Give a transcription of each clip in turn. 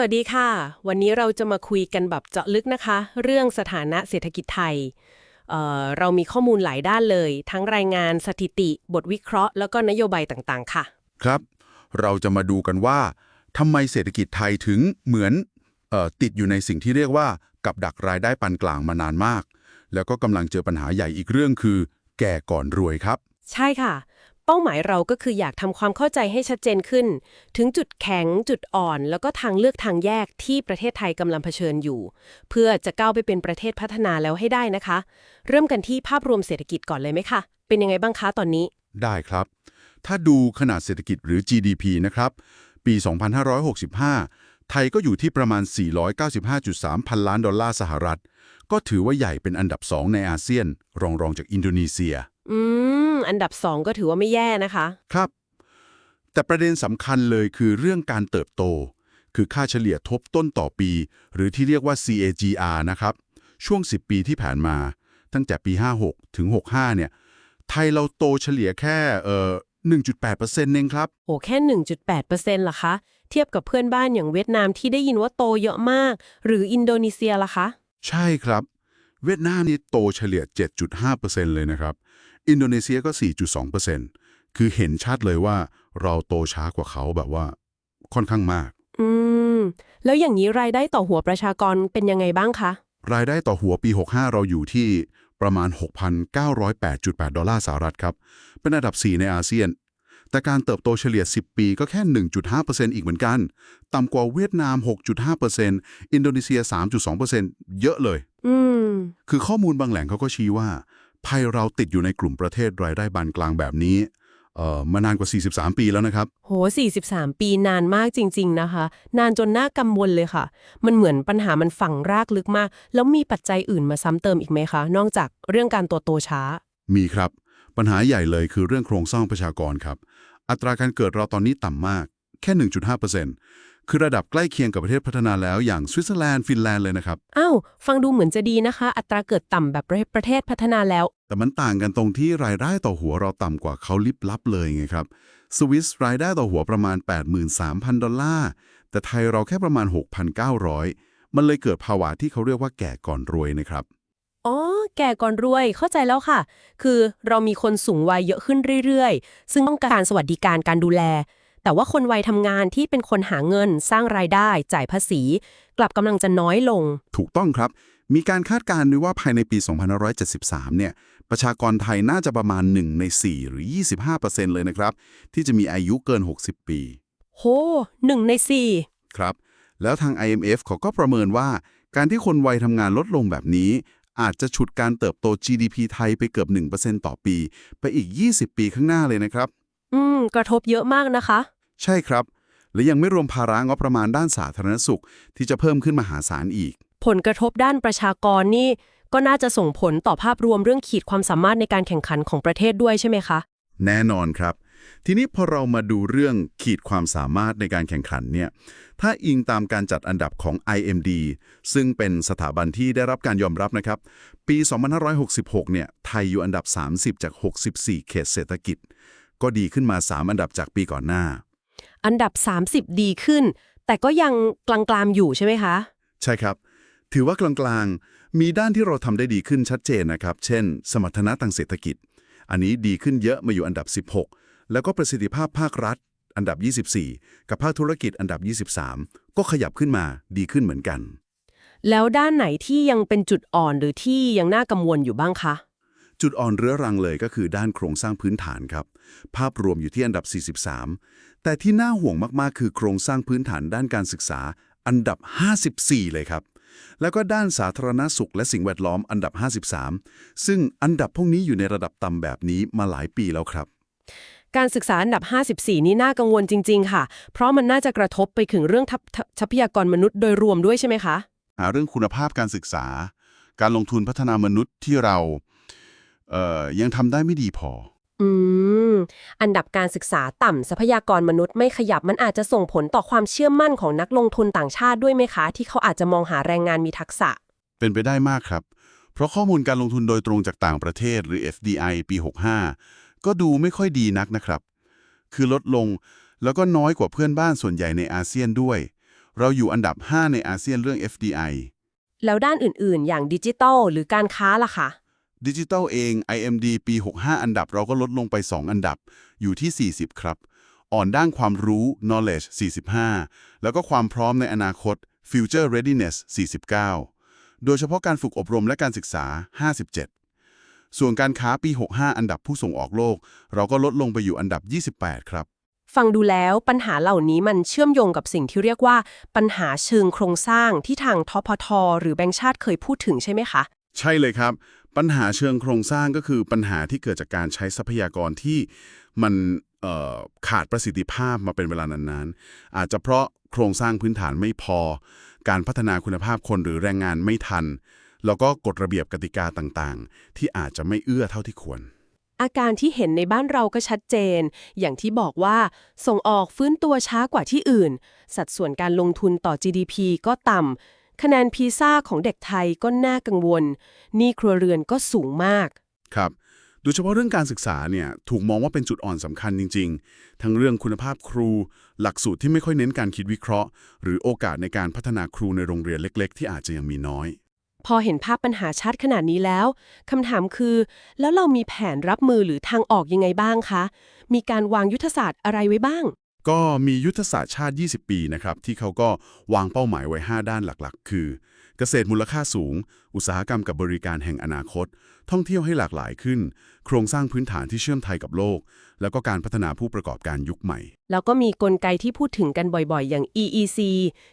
สวัสดีค่ะ วันนี้เราจะมาคุยกันแบบเจาะลึกนะคะ เรื่องสถานะเศรษฐกิจไทยเอ่อเรามีข้อมูลหลายด้านเลย ทั้งรายงานสถิติ บทวิเคราะห์ แล้วก็นโยบายต่างๆ ค่ะ ครับ เราจะมาดูกันว่าทำไมเศรษฐกิจไทยถึงเหมือนเออติดอยู่ในสิ่งที่เรียกว่า กับดักรายได้ปานกลางมานานมาก แล้วก็กำลังเจอปัญหาใหญ่อีกเรื่องคือ แก่ก่อนรวยครับ ใช่ค่ะ เป้าหมายเราก็คืออยากทำความเข้าใจให้ชัดเจนขึ้น ถึงจุดแข็งจุดอ่อน แล้วก็ทางเลือกทางแยกที่ประเทศไทยกำลังเผชิญอยู่ เพื่อจะก้าวไปเป็นประเทศพัฒนาแล้วให้ได้นะคะ เริ่มกันที่ภาพรวมเศรษฐกิจก่อนเลยไหมคะเป็นยังไงบ้างคะตอนนี้ ได้ครับ ถ้าดูขนาดเศรษฐกิจหรือ GDP นะครับ ปี 2565 ไทยก็อยู่ที่ประมาณ 495.3 พันล้านดอลลาร์สหรัฐ ก็ถือว่าใหญ่เป็นอันดับ 2 ในอาเซียน รองรองจากอินโดนีเซีย อืม อันดับสองก็ถือว่าไม่แย่นะคะ ครับ แต่ประเด็นสำคัญเลยคือเรื่องการเติบโต คือค่าเฉลี่ยทบต้นต่อปี หรือที่เรียกว่า CAGR นะครับ ช่วง 10 ปีที่ผ่านมา ตั้งแต่ปี 56 ถึง 65 เนี่ย ไทยเราโตเฉลี่ยแค่เอ่อ1.8%เองครับ โอ้แค่ 1.8%เหรอคะ เทียบกับเพื่อนบ้านอย่างเวียดนามที่ได้ยินว่าโตเยอะมาก หรืออินโดนีเซียล่ะคะ ใช่ครับ เวียดนามนี่โตเฉลี่ย 7.5%เลยนะครับ อินโดนีเซียก็ 4.2%คือเห็นชัดเลยว่าเราโตช้ากว่าเขาแบบว่า ค่อนข้างมาก อืม แล้วอย่างนี้รายได้ต่อหัวประชากรเป็นยังไงบ้างคะ รายได้ต่อหัวปี 65 เราอยู่ที่ประมาณ 6,908.8 ดอลลาร์สหรัฐครับ เป็นอันดับ 4 ในอาเซียน แต่การเติบโตเฉลี่ย 10 ปีก็แค่ 1.5%อีกเหมือนกัน ต่ำกว่าเวียดนาม 6.5%อินโดนีเซีย 3.2%เยอะเลย อืม คือข้อมูลบางแหล่งเขาก็ชี้ว่า ไทยเราติดอยู่ในกลุ่มประเทศรายได้บานกลางแบบนี้เอ่อมานานกว่า 43 ปีแล้วนะครับ โห 43 ปีนานมากจริง ๆ นะคะ นานจนน่ากังวลเลยค่ะ มันเหมือนปัญหามันฝังรากลึกมาก แล้วมีปัจจัยอื่นมาซ้ำเติมอีกไหมคะ นอกจากเรื่องการตัวโตช้า มีครับ ปัญหาใหญ่เลยคือเรื่องโครงสร้างประชากรครับ อัตราการเกิดเราตอนนี้ต่ำมาก แค่ 1.5% คือระดับใกล้เคียงกับประเทศพัฒนาแล้วอย่างสวิตเซอร์แลนด์ฟินแลนด์เลยนะครับ อ้าว ฟังดูเหมือนจะดีนะคะ อัตราเกิดต่ำแบบประเทศพัฒนาแล้ว แต่มันต่างกันตรงที่รายได้ต่อหัวเราต่ำกว่าเขาลิบลับเลยไงครับ สวิสรายได้ต่อหัวประมาณ 83,000 ดอลลาร์ แต่ไทยเราแค่ประมาณ 6,900 มันเลยเกิดภาวะที่เขาเรียกว่าแก่ก่อนรวยนะครับ อ๋อ แก่ก่อนรวย เข้าใจแล้วค่ะ คือเรามีคนสูงวัยเยอะขึ้นเรื่อยๆ ซึ่งต้องการสวัสดิการการดูแล แต่ว่าคนวัยทำงานที่เป็นคนหาเงินสร้างรายได้ จ่ายภาษี กลับกำลังจะน้อยลง ถูกต้องครับ มีการคาดการณ์ด้วยว่าภายในปี 2573 เนี่ย ประชากรไทยน่าจะประมาณ 1 ใน 4 หรือ 25%เลยนะครับ ที่จะมีอายุเกิน 60 ปี โหหนึ่งในสี่ครับ แล้วทาง IMF เขาก็ประเมินว่า การที่คนวัยทำงานลดลงแบบนี้อาจจะฉุดการเติบโต GDP ไทยไปเกือบ 1%ต่อปี ไปอีก 20 ปีข้างหน้าเลยนะครับ อืม กระทบเยอะมากนะคะ ใช่ครับ และยังไม่รวมภาระงบประมาณด้านสาธารณสุข ที่จะเพิ่มขึ้นมหาศาลอีก ผลกระทบด้านประชากรนี่ ก็น่าจะส่งผลต่อภาพรวมเรื่องขีดความสามารถในการแข่งขันของประเทศด้วยใช่ไหมคะ แน่นอนครับ ทีนี้พอเรามาดูเรื่องขีดความสามารถในการแข่งขันเนี่ยถ้าอิงตามการจัดอันดับของ IMD ซึ่งเป็นสถาบันที่ได้รับการยอมรับนะครับ ปี 2566 เนี่ยไทยอยู่อันดับ 30 จาก 64 เขตเศรษฐกิจ ก็ดีขึ้นมา 3 อันดับจากปีก่อนหน้า อันดับ 30 ดีขึ้น แต่ก็ยังกลางๆอยู่ใช่ไหมคะ ใช่ครับ ถือว่ากลางๆ มีด้านที่เราทำได้ดีขึ้นชัดเจนนะครับ เช่น สมรรถนะทางเศรษฐกิจ อันนี้ดีขึ้นเยอะมาอยู่อันดับ 16 แล้วก็ประสิทธิภาพภาครัฐ อันดับ 24 กับภาคธุรกิจอันดับ 23 ก็ขยับขึ้นมาดีขึ้นเหมือนกัน แล้วด้านไหนที่ยังเป็นจุดอ่อนหรือที่ยังน่ากังวลอยู่บ้างคะ จุดอ่อนเรื้อรังเลยก็คือด้านโครงสร้างพื้นฐานครับ ภาพรวมอยู่ที่อันดับ 43 แต่ที่น่าห่วงมากๆ คือโครงสร้างพื้นฐานด้านการศึกษาอันดับ 54 เลยครับ แล้วก็ด้านสาธารณสุขและสิ่งแวดล้อมอันดับ 53 ซึ่งอันดับพวกนี้อยู่ในระดับต่ำแบบนี้มาหลายปีแล้วครับการศึกษาอันดับ 54 นี่น่ากังวลจริง ๆ ค่ะ เพราะมันน่าจะกระทบไปถึงเรื่องทัพททรัพยากรมนุษย์โดยรวมด้วยใช่ไหมคะ หาเรื่องคุณภาพการศึกษา การลงทุนพัฒนามนุษย์ที่เราเอ่อ ยังทำได้ไม่ดีพอ อืม อันดับการศึกษาต่ำทรัพยากรมนุษย์ไม่ขยับมันอาจจะส่งผลต่อความเชื่อมั่นของนักลงทุนต่างชาติด้วยไหมคะ ที่เขาอาจจะมองหาแรงงานมีทักษะ เป็นไปได้มากครับ เพราะข้อมูลการลงทุนโดยตรงจากต่างประเทศหรือ FDI ปี 65 ก็ดูไม่ค่อยดีนักนะครับ คือลดลงแล้วก็น้อยกว่าเพื่อนบ้านส่วนใหญ่ในอาเซียนด้วย เราอยู่อันดับ 5 ในอาเซียนเรื่อง FDI แล้วด้านอื่นๆ อย่างดิจิทัลหรือการค้าล่ะคะ ดิจิทัลเอง IMD ปี 65 อันดับเราก็ลดลงไป 2 อันดับ อยู่ที่ 40 ครับ อ่อนด้านความรู้ knowledge 45 แล้วก็ความพร้อมในอนาคต future readiness 49 โดยเฉพาะการฝึกอบรมและการศึกษา 57 ส่วนการค้าปี 65 อันดับผู้ส่งออกโลก เราก็ลดลงไปอยู่อันดับ 28 ครับฟังดูแล้วปัญหาเหล่านี้มันเชื่อมโยงกับสิ่งที่เรียกว่า ปัญหาเชิงโครงสร้างที่ทางทพท หรือแบงก์ชาติเคยพูดถึงใช่ไหมคะ ใช่เลยครับ ปัญหาเชิงโครงสร้างก็คือปัญหาที่เกิดจากการใช้ทรัพยากรที่มันขาดประสิทธิภาพมาเป็นเวลานานๆ อาจจะเพราะโครงสร้างพื้นฐานไม่พอ การพัฒนาคุณภาพคนหรือแรงงานไม่ทัน แล้วก็กฎระเบียบกติกาต่างๆ ที่อาจจะไม่เอื้อเท่าที่ควร อาการที่เห็นในบ้านเราก็ชัดเจน อย่างที่บอกว่าส่งออกฟื้นตัวช้ากว่าที่อื่น สัดส่วนการลงทุนต่อ GDP ก็ต่ำ คะแนนพีซ่าของเด็กไทยก็น่ากังวลหนี้ครัวเรือนก็สูงมาก ครับโดยเฉพาะเรื่องการศึกษาเนี่ยถูกมองว่าเป็นจุดอ่อนสำคัญจริง ๆ ทั้งเรื่องคุณภาพครู หลักสูตรที่ไม่ค่อยเน้นการคิดวิเคราะห์ หรือโอกาสในการพัฒนาครูในโรงเรียนเล็ก ๆ ที่อาจจะยังมีน้อย พอเห็นภาพปัญหาชัดขนาดนี้แล้วคำถามคือ แล้วเรามีแผนรับมือหรือทางออกยังไงบ้างคะ มีการวางยุทธศาสตร์อะไรไว้บ้าง ก็มียุทธศาสตร์ชาติ 20 ปีนะครับที่เขาก็วางเป้าหมายไว้ 5 ด้านหลักๆ คือ เกษตรมูลค่าสูง อุตสาหกรรมกับบริการแห่งอนาคต ท่องเที่ยวให้หลากหลายขึ้น โครงสร้างพื้นฐานที่เชื่อมไทยกับโลก แล้วก็การพัฒนาผู้ประกอบการยุคใหม่ แล้วก็มีกลไกที่พูดถึงกันบ่อยๆ อย่าง EEC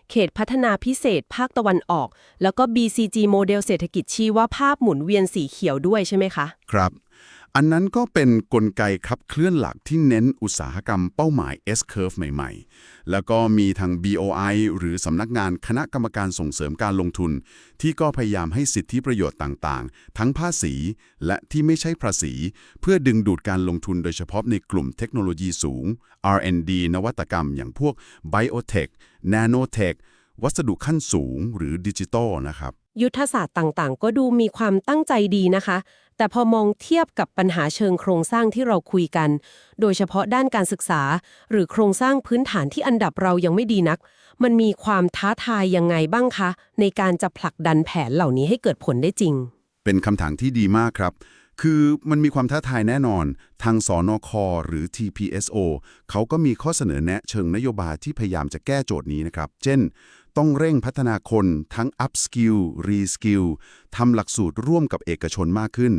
เขตพัฒนาพิเศษ ภาคตะวันออก แล้วก็ BCG โมเดลเศรษฐกิจชีวภาพหมุนเวียนสีเขียวด้วยใช่ไหมคะ ครับ อันนั้นก็เป็นกลไกขับเคลื่อนหลักที่เน้นอุตสาหกรรมเป้าหมาย S-curve ใหม่ๆ แล้วก็มีทาง BOI หรือสำนักงานคณะกรรมการส่งเสริมการลงทุน ที่ก็พยายามให้สิทธิประโยชน์ต่างๆ ทั้งภาษี และที่ไม่ใช่ภาษี เพื่อดึงดูดการลงทุนโดยเฉพาะในกลุ่มเทคโนโลยีสูง R&D นวัตกรรมอย่างพวก Biotech Nanotech วัสดุขั้นสูงหรือดิจิตอลนะครับ ยุทธศาสตร์ต่างๆ ก็ดูมีความตั้งใจดีนะคะ แต่พอมองเทียบกับปัญหาเชิงโครงสร้างที่เราคุยกัน โดยเฉพาะด้านการศึกษา หรือโครงสร้างพื้นฐานที่อันดับเรายังไม่ดีนัก มันมีความท้าทายยังไงบ้างคะ ในการจะผลักดันแผนเหล่านี้ให้เกิดผลได้จริง เป็นคำถามที่ดีมากครับคือมันมีความท้าทายแน่นอน ทางสอนอคหรือ TPSO เขาก็มีข้อเสนอแนะเชิงนโยบายที่พยายามจะแก้โจทย์นี้นะครับ เช่น ต้องเร่งพัฒนาคนทั้ง up skill re skill ทำหลักสูตรร่วมกับเอกชนมากขึ้น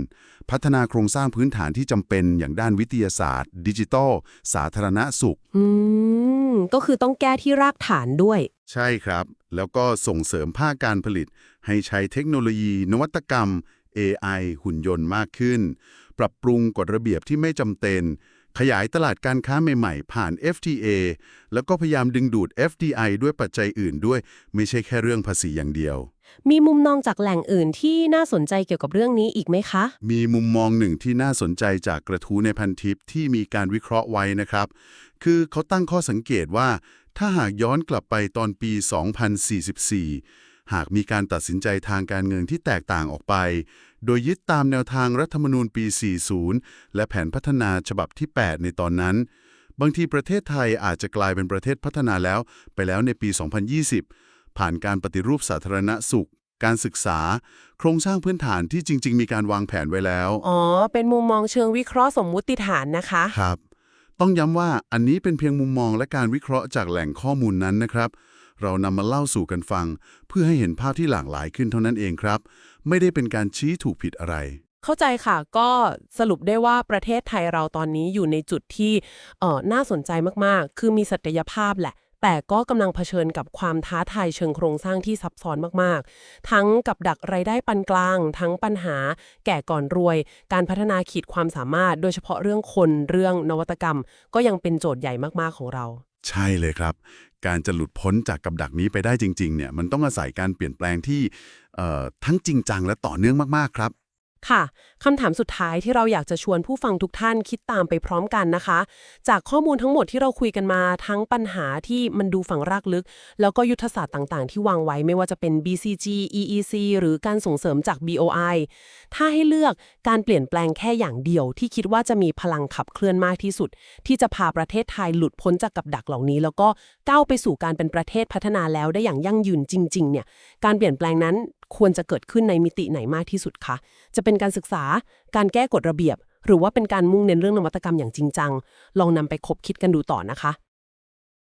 พัฒนาโครงสร้างพื้นฐานที่จำเป็นอย่างด้านวิทยาศาสตร์ ดิจิทัล สาธารณสุข อืม ก็คือต้องแก้ที่รากฐานด้วย ใช่ครับ แล้วก็ส่งเสริมภาคการผลิต ให้ใช้เทคโนโลยี นวัตกรรม AI หุ่นยนต์มากขึ้น ปรับปรุงกฎระเบียบที่ไม่จำเป็น ขยายตลาดการค้าใหม่ๆ ผ่าน FTA แล้วก็พยายามดึงดูด FDI ด้วยปัจจัยอื่นด้วย ไม่ใช่แค่เรื่องภาษีอย่างเดียว มีมุมมองจากแหล่งอื่นที่น่าสนใจเกี่ยวกับเรื่องนี้อีกไหมคะ มีมุมมองหนึ่งที่น่าสนใจจากกระทู้ในพันทิปที่มีการวิเคราะห์ไว้นะครับ คือเขาตั้งข้อสังเกตว่า ถ้าหากย้อนกลับไปตอนปี 2044 หากมีการตัดสินใจทางการเงินที่แตกต่างออกไป โดยยึดตามแนวทางรัฐธรรมนูญปี 40 และแผนพัฒนาฉบับที่ 8 ในตอนนั้น บางทีประเทศไทยอาจจะกลายเป็นประเทศพัฒนาแล้วไปแล้วในปี 2020 ผ่านการปฏิรูปสาธารณสุข การศึกษา โครงสร้างพื้นฐานที่จริง ๆ มีการวางแผนไว้แล้ว อ๋อ เป็นมุมมองเชิงวิเคราะห์สมมุติฐานนะคะ ครับ ต้องย้ำว่าอันนี้เป็นเพียงมุมมองและการวิเคราะห์จากแหล่งข้อมูลนั้นนะครับ เรานำมาเล่าสู่กันฟัง เพื่อให้เห็นภาพที่หลากหลายขึ้นเท่านั้นเองครับ ไม่ได้เป็นการชี้ถูกผิดอะไร เข้าใจค่ะก็สรุปได้ว่าประเทศไทยเราตอนนี้อยู่ในจุดที่เออน่าสนใจมากๆ คือมีศักยภาพแหละแต่ก็กำลังเผชิญกับความท้าทายเชิงโครงสร้างที่ซับซ้อนมาก ๆ ทั้งกับดักรายได้ปานกลาง ทั้งปัญหา แก่ก่อนรวย การพัฒนาขีดความสามารถ โดยเฉพาะเรื่องคน เรื่องนวัตกรรม ก็ยังเป็นโจทย์ใหญ่มาก ๆ ของเรา ใช่เลยครับ การจะหลุดพ้นจากกับดักนี้ไปได้จริงๆเนี่ยมันต้องอาศัยการเปลี่ยนแปลงที่เอ่อทั้งจริงจังและต่อเนื่องมากๆครับ ค่ะ คำถามสุดท้ายที่เราอยากจะชวนผู้ฟังทุกท่านคิดตามไปพร้อมกันนะคะ จากข้อมูลทั้งหมดที่เราคุยกันมาทั้งปัญหาที่มันดูฝังรากลึก แล้วก็ยุทธศาสตร์ต่างๆ ที่วางไว้ไม่ว่าจะเป็น BCG EEC หรือการส่งเสริมจาก BOI ถ้าให้เลือกการเปลี่ยนแปลงแค่อย่างเดียว ที่คิดว่าจะมีพลังขับเคลื่อนมากที่สุด ที่จะพาประเทศไทยหลุดพ้นจากกับดักเหล่านี้ แล้วก็ก้าวไปสู่การเป็นประเทศพัฒนาแล้วได้อย่างยั่งยืนจริง ๆ เนี่ย การเปลี่ยนแปลงนั้น ควรจะเกิดขึ้นในมิติไหนมากที่สุดคะ จะเป็นการศึกษา การแก้กฎระเบียบ หรือว่าเป็นการมุ่งเน้นเรื่องนวัตกรรมอย่างจริงจัง ลองนำไปคบคิดกันดูต่อนะคะ